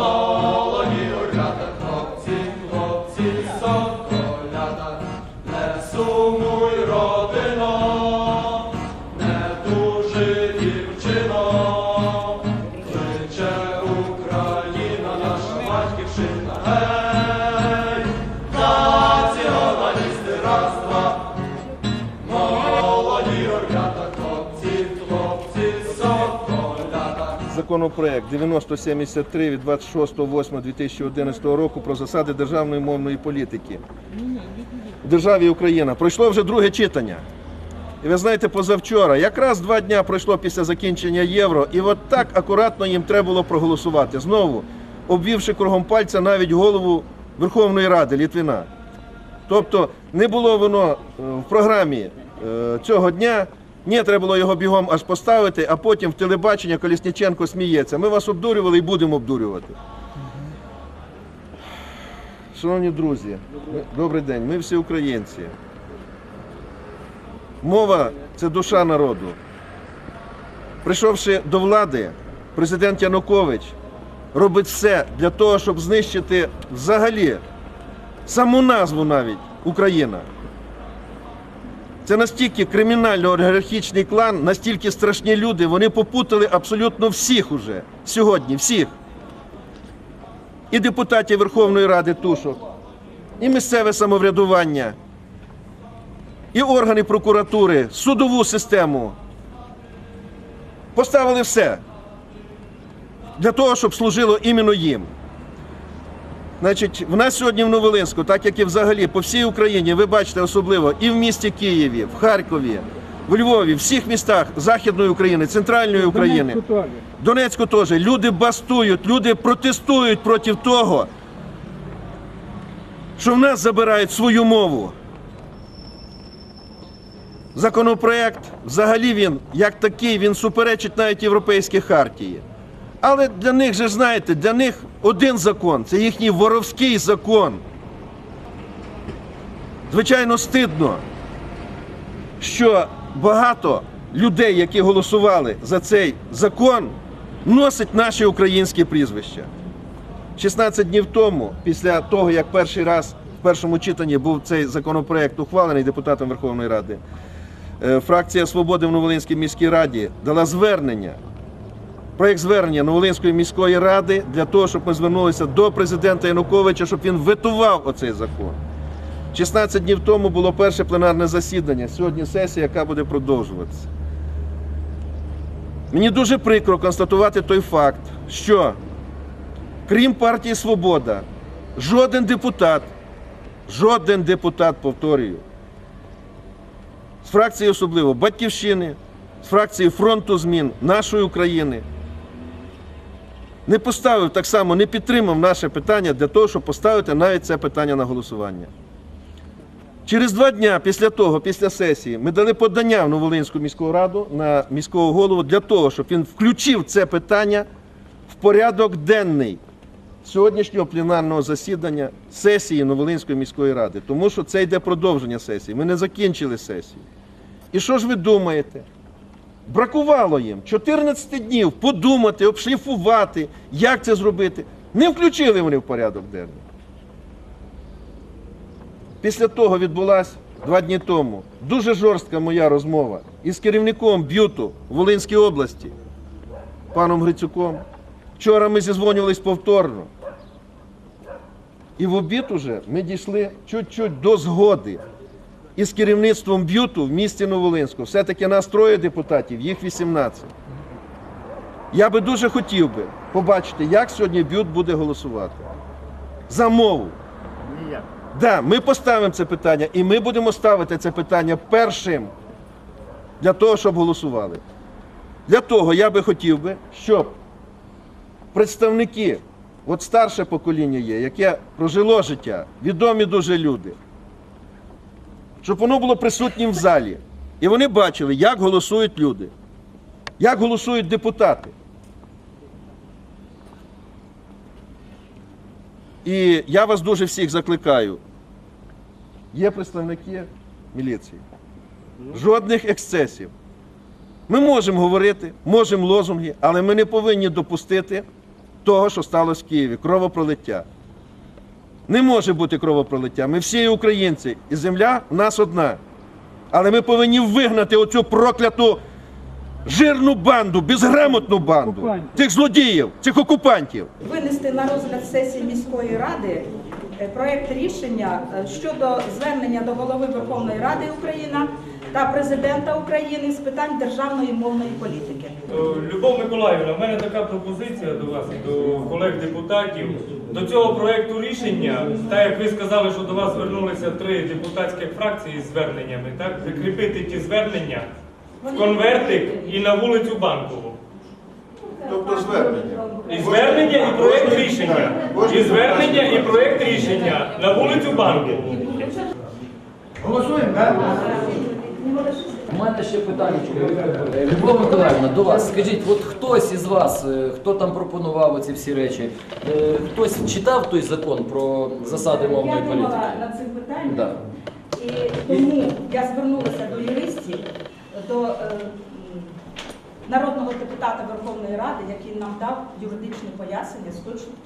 Oh. Законопроект 9073 від 26.08.2011 року про засади державної мовної політики в державі Україна. Пройшло вже друге читання. І ви знаєте, позавчора, якраз два дня пройшло після закінчення євро, і от так акуратно їм треба було проголосувати. Знову обвівши кругом пальця навіть голову Верховної Ради Літвіна. Тобто не було воно е, в програмі е, цього дня. Ні, треба було його бігом аж поставити, а потім в телебачення Колісніченко сміється. Ми вас обдурювали і будемо обдурювати. Шановні друзі, добрий день, ми всі українці. Мова це душа народу. Прийшовши до влади, президент Янукович робить все для того, щоб знищити взагалі саму назву навіть Україна. Це настільки кримінально-олігархічний клан, настільки страшні люди, вони попутали абсолютно всіх уже сьогодні, всіх. І депутатів Верховної Ради Тушок, і місцеве самоврядування, і органи прокуратури, судову систему. Поставили все для того, щоб служило іменно їм. Значить, в нас сьогодні в Новолинську, так як і взагалі по всій Україні, ви бачите особливо і в місті Києві, в Харкові, в Львові, в всіх містах Західної України, Центральної України, Донецьку теж. Люди бастують, люди протестують проти того, що в нас забирають свою мову. Законопроект, взагалі він, як такий, він суперечить навіть європейській хартії. Але для них же знаєте, для них один закон це їхній воровський закон. Звичайно, стидно, що багато людей, які голосували за цей закон, носить наші українські прізвища. 16 днів тому, після того, як перший раз в першому читанні був цей законопроект ухвалений депутатом Верховної Ради, е, фракція Свободи в Новолинській міській раді дала звернення проєкт звернення Новолинської міської ради для того, щоб ми звернулися до президента Януковича, щоб він ветував оцей закон. 16 днів тому було перше пленарне засідання. Сьогодні сесія, яка буде продовжуватися. Мені дуже прикро констатувати той факт, що крім партії Свобода, жоден депутат, жоден депутат, повторюю, з фракції особливо Батьківщини, з фракції фронту змін нашої України не поставив так само, не підтримав наше питання для того, щоб поставити навіть це питання на голосування. Через два дня після того, після сесії, ми дали подання в Новолинську міську раду на міського голову для того, щоб він включив це питання в порядок денний сьогоднішнього пленарного засідання сесії Новолинської міської ради. Тому що це йде продовження сесії. Ми не закінчили сесію. І що ж ви думаєте? Бракувало їм 14 днів подумати, обшліфувати, як це зробити. Не включили вони в порядок денний. Після того відбулася два дні тому дуже жорстка моя розмова із керівником б'юту в Волинській області, паном Грицюком. Вчора ми зізвонювались повторно. І в обід уже ми дійшли чуть-чуть до згоди із керівництвом б'юту в місті Новолинську. Все-таки нас троє депутатів, їх 18. Я би дуже хотів би побачити, як сьогодні б'ют буде голосувати. За мову. Ніяк. Да, ми поставимо це питання, і ми будемо ставити це питання першим для того, щоб голосували. Для того я би хотів би, щоб представники, от старше покоління є, яке прожило життя, відомі дуже люди, щоб воно було присутнім в залі. І вони бачили, як голосують люди, як голосують депутати. І я вас дуже всіх закликаю є представники міліції. Жодних ексцесів. Ми можемо говорити, можемо лозунги, але ми не повинні допустити того, що сталося в Києві кровопролиття. Не може бути кровопролиття. Ми всі українці, і земля в нас одна. Але ми повинні вигнати оцю прокляту жирну банду, безграмотну банду, тих злодіїв, цих окупантів. винести на розгляд сесії міської ради е, проект рішення е, щодо звернення до голови Верховної Ради України та президента України з питань державної мовної політики. Е, Любов Миколаївна, в мене така пропозиція до вас, до колег депутатів. До цього проекту рішення, так як ви сказали, що до вас звернулися три депутатські фракції з зверненнями, так прикріпити ті звернення в конвертик і на вулицю Банкову. Тобто звернення. І звернення, і проект рішення. І звернення, і проект рішення на вулицю Банкову. Голосуємо, так? Мене ще питання. Любов Миколаївна, до вас. Скажіть, от хтось із вас, е, хто там пропонував ці всі речі, е, хтось читав той закон про засади мовної Я думала політики? над цим питанням, Да. і тому я звернулася до юристів, до е, народного депутата Верховної Ради, який нам дав юридичне пояснення,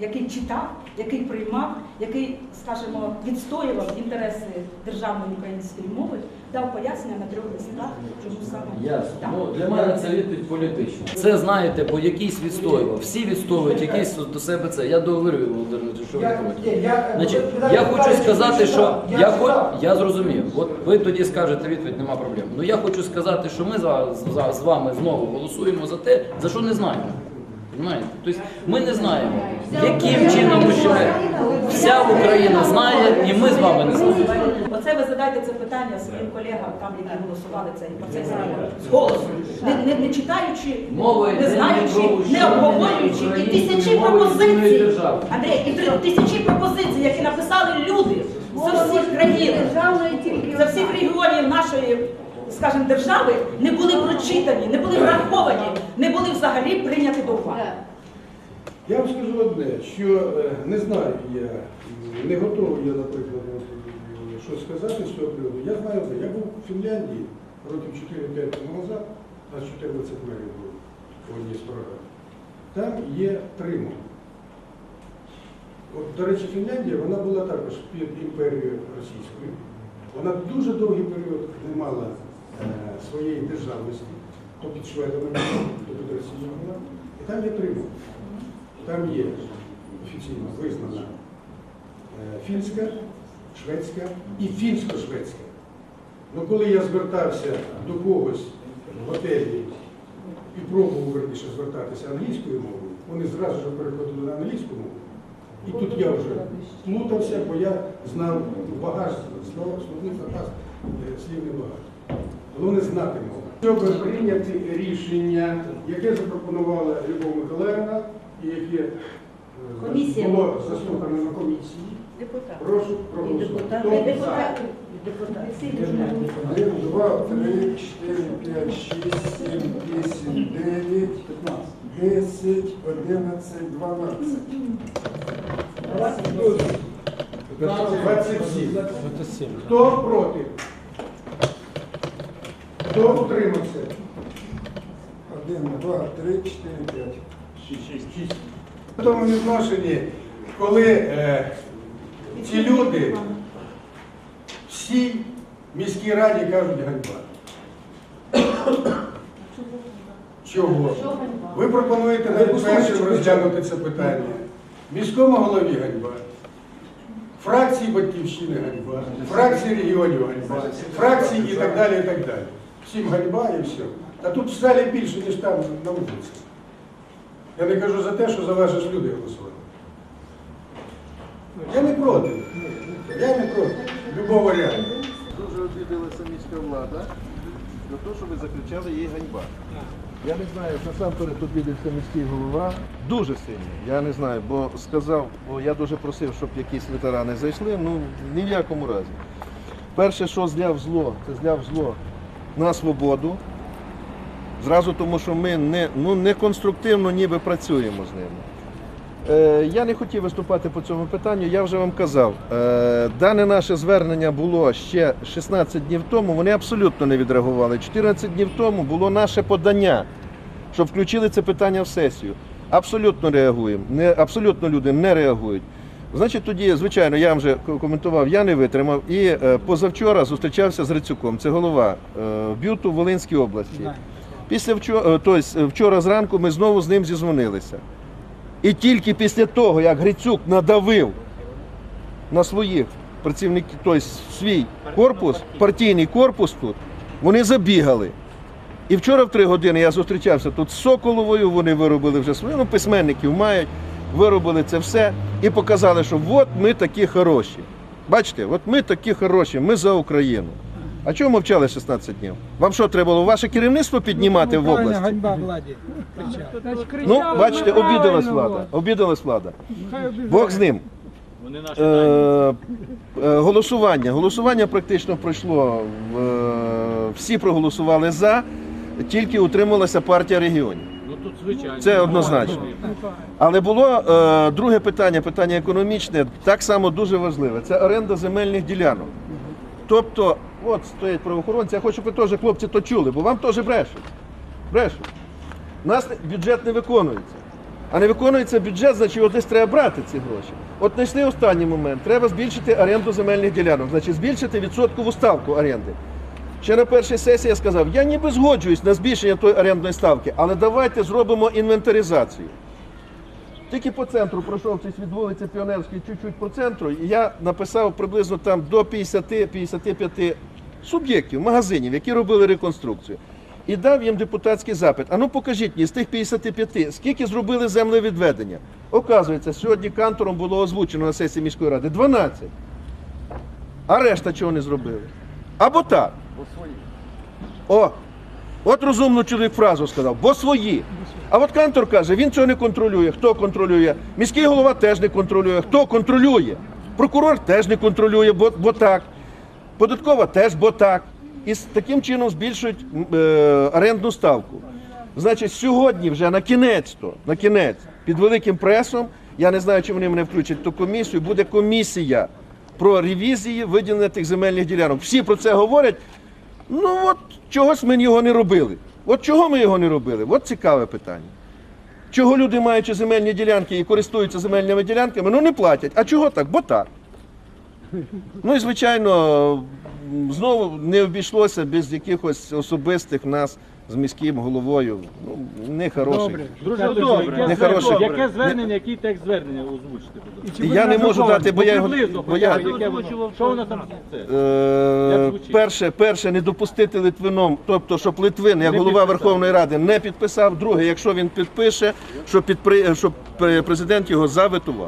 який читав, який приймав, який, скажімо, відстоював інтереси державної української мови, дав пояснення на трьох листах, чому саме Ясно. так. Ну, для мене це відповідь політична. Це знаєте, бо якийсь відстоював. Всі відстоюють якийсь до себе це. Я договорю, Володимир, що ви думаєте. Значить, я хочу сказати, що я хо... я зрозумів. От ви тоді скажете відповідь, нема проблем. Ну я хочу сказати, що ми з вами знову голосуємо за те, за що не знаємо. Понимаєте? Тобто ми не знаємо, яким чином ми вся Україна знає, і ми з вами не знаємо. Оце ви задайте це питання своїм колегам, там які голосували цей процес з голосу, не, не, не читаючи, Мова не знаючи, про не обговорюючи, і українську тисячі мову єдиної пропозицій. держави. Андрій, і три- тисячі пропозицій, які написали люди з усіх країн, з всіх регіонів нашої. Скажімо, держави не були прочитані, не були враховані, не були взагалі прийняті до уваги. Я вам скажу одне, що е, не знаю я, не готовий я, наприклад, щось сказати з цього приводу. Я знаю я був у Фінляндії років 4-5 тому назад, а 14 мерів було в одній з програм. Там є три мови. От, до речі, Фінляндія вона була також під імперією російською. Вона дуже довгий період не мала своєї державності, то під шведами, то під Росією. І там є три мови. Там є офіційно визнана е, фінська, шведська і фінсько-шведська. Ну коли я звертався до когось в готелі і пробував верніше звертатися англійською мовою, вони зразу ж переходили на англійську мову. І тут я вже плутався, бо я знав багаж слов, словних запас, е, слівний багаж. Головне знати мову. Щоб прийняти рішення, яке запропонувала Любов Миколаївна і яке е, Комісія. було заслухано на комісії, Депутат. прошу проголосувати. Хто за? Один, два, три, чотири, п'ять, шість, сім, вісім, дев'ять, десять, одинадцять, дванадцять. 27. Хто проти? Хто утримався? Один, два, три, чотири, п'ять. Шість. В тому відношенні, коли е, ці люди всій міській раді кажуть ганьба. Чого? Ви пропонуєте навіть першим розглянути це питання. Міському голові ганьба. Фракції батьківщини ганьба, фракції регіонів ганьба, фракції і так далі, і так далі. Всім ганьба і все. А тут в залі більше, ніж там на вулиці. Я не кажу за те, що за ваші ж люди голосували. Я не проти. Я не проти. Любого варіанту. Дуже обідалася міська влада за те, що ви закричали їй ганьба. Я не знаю, насамперед обідався міський голова дуже сильно. Я не знаю, бо сказав, бо я дуже просив, щоб якісь ветерани зайшли, ну ні в якому разі. Перше, що зляв зло, це зляв зло на свободу. Зразу тому, що ми не, ну, не конструктивно ніби працюємо з ними. Е, Я не хотів виступати по цьому питанню, я вже вам казав. Е, Дане наше звернення було ще 16 днів тому, вони абсолютно не відреагували. 14 днів тому було наше подання, щоб включили це питання в сесію. Абсолютно реагуємо. Не, абсолютно люди не реагують. Значить, тоді, звичайно, я вже коментував, я не витримав. І е, позавчора зустрічався з Рицюком, це голова е, б'юту в Волинській області. Після вчора, тобто, вчора зранку ми знову з ним зізвонилися. І тільки після того, як Грицюк надавив на своїх працівників, тобто свій корпус, партійний корпус тут, вони забігали. І вчора в три години я зустрічався тут з Соколовою, вони виробили вже свою, ну, письменників мають, виробили це все і показали, що от ми такі хороші. Бачите, от ми такі хороші, ми за Україну. А чому мовчали 16 днів? Вам що, треба було ваше керівництво піднімати в області? Ганьба владі. Ну, бачите, обідалась влада. Обідалась влада. Бог з ним. Е, е, голосування. Голосування практично пройшло. е, Всі проголосували за, тільки утрималася партія регіонів. Це однозначно. Але було е, друге питання, питання економічне, так само дуже важливе. Це оренда земельних ділянок. Тобто, от стоять правоохоронці, я хочу, щоб ви теж, хлопці, то чули, бо вам теж брешуть. Брешуть. У нас бюджет не виконується. А не виконується бюджет, значить от десь треба брати ці гроші. От знайшли останній момент. Треба збільшити оренду земельних ділянок, значить збільшити відсоткову ставку оренди. Ще на першій сесії я сказав, я ніби згоджуюсь на збільшення тої орендної ставки, але давайте зробимо інвентаризацію. Тільки по центру пройшовшись від вулиці Піонерської, чуть-чуть по центру, і я написав приблизно там до 50-55 суб'єктів, магазинів, які робили реконструкцію. І дав їм депутатський запит. А ну покажіть мені з тих 55, скільки зробили землевідведення? Оказується, сьогодні кантором було озвучено на сесії міської ради 12. А решта чого не зробили? Або так. О, от розумно чоловік фразу сказав, бо свої. А от Кантор каже, він цього не контролює. Хто контролює? Міський голова теж не контролює. Хто контролює? Прокурор теж не контролює, бо, бо так. Податкова теж, бо так. І з таким чином збільшують е, орендну ставку. Значить, сьогодні вже на кінець, то, на кінець, під великим пресом, я не знаю, чи вони мене включать ту комісію, буде комісія про ревізії виділення тих земельних ділянок. Всі про це говорять. Ну от чогось ми його не робили. От чого ми його не робили? От цікаве питання. Чого люди, маючи земельні ділянки і користуються земельними ділянками, ну не платять. А чого так? Бо так. Ну і звичайно, знову не обійшлося без якихось особистих нас з міським головою. Ну, не хороших. Дуже добре. Нехороше. Яке звернення, який текст звернення озвучити? будь ласка? Я не можу дати, бо я його. Приблизно, Бо я, хоча б, яке воно- що воно там це? Е, звучить? перше, перше, не допустити Литвином, тобто, щоб Литвин, як голова Верховної Ради, не підписав. Друге, якщо він підпише, щоб, підпри... щоб президент його заветував.